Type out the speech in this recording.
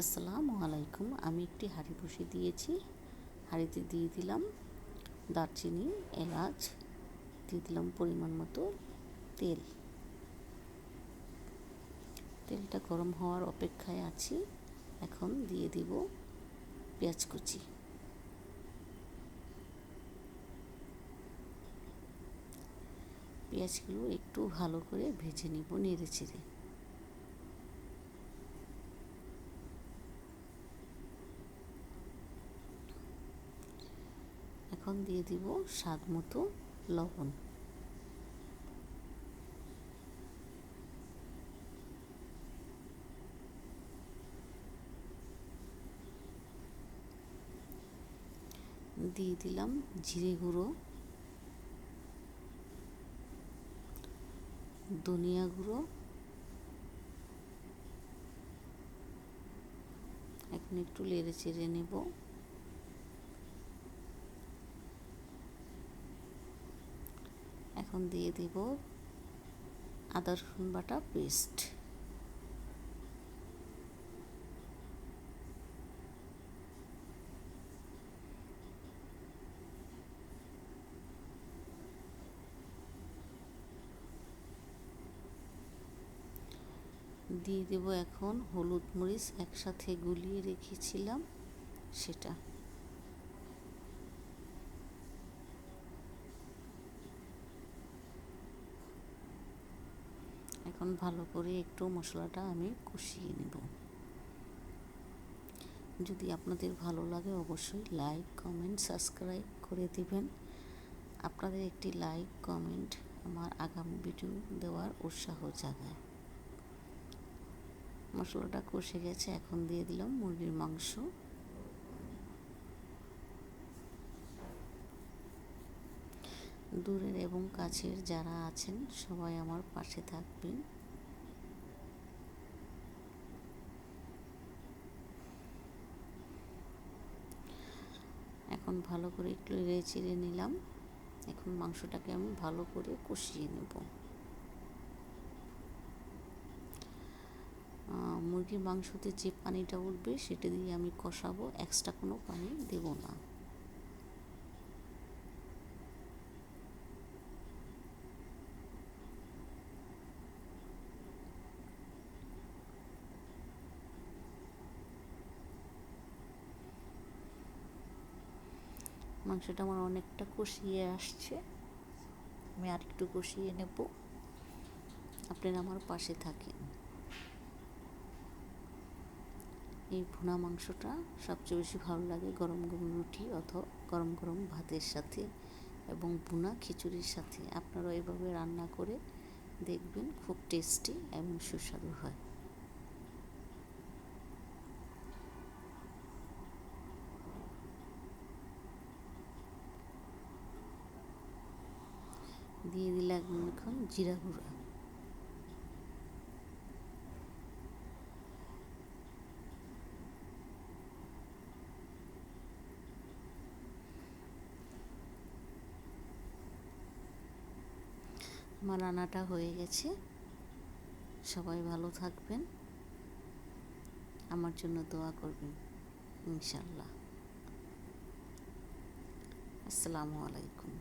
আসসালামু আলাইকুম। আমি একটি হাঁড়ি বসে দিয়েছি। হাঁড়িতে দিয়ে দিলাম দারচিনি, এলাচ, দিয়ে দিলাম পরিমাণ মতো তেল। তেলটা গরম হওয়ার অপেক্ষায় আছি। এখন দিয়ে দিব পেঁয়াজ কুচি। পেঁয়াজগুলো একটু ভালো করে ভেজে নিব নেড়ে চেড়ে। এখন দিয়ে দিব স্বাদ মতো লবণ। দিয়ে দিলাম জিরে গুঁড়ো, ধনিয়া গুঁড়ো, এখন একটু লেড়ে চেড়ে নেব। এখন দিয়ে দিব আদা রসুন বাটা পেস্ট দিয়ে দেব এখন হলুদ মরিচ একসাথে গুলিয়ে রেখেছিলাম সেটা। এখন ভালো করে একটু মশলাটা আমি কষিয়ে নেব। যদি আপনাদের ভালো লাগে অবশ্যই লাইক, কমেন্ট, সাবস্ক্রাইব করে দিবেন। আপনাদের একটি লাইক, কমেন্ট আমার আগামী ভিডিও দেওয়ার উৎসাহ জাগায়। মশলাটা কষে গেছে, এখন দিয়ে দিলাম মুরগির মাংস। দূরের এবং কাছের যারা আছেন, সবাই আমার পাশে থাকবেন। এখন ভালো করে একটু রেড়ে চিড়ে নিলাম। এখন মাংসটাকে আমি ভালো করে কষিয়ে নেব। মুরগির মাংসতে যে পানিটা উঠবে, সেটা দিয়ে আমি কষাবো। এক্সট্রা কোনো পানি দেব না। মাংসটা আমার অনেকটা কষিয়ে আসছে। আমি আরেকটু কষিয়ে নেব। আপনারা আমার পাশে থাকেন। এই ভুনা মাংসটা সবচেয়ে বেশি ভালো লাগে গরম গরম রুটি অথবা গরম গরম ভাতের সাথে এবং ভুনা খিচুড়ির সাথে। আপনারা এভাবে রান্না করে দেখবেন, খুব টেস্টি এবং সুস্বাদু হয়। দিয়ে দিলাম এখন জিরা গুঁড়া। আমার রান্নাটা হয়ে গেছে। সবাই ভালো থাকবেন। আমার জন্য দোয়া করবেন ইনশাল্লাহ আসসালামু আলাইকুম।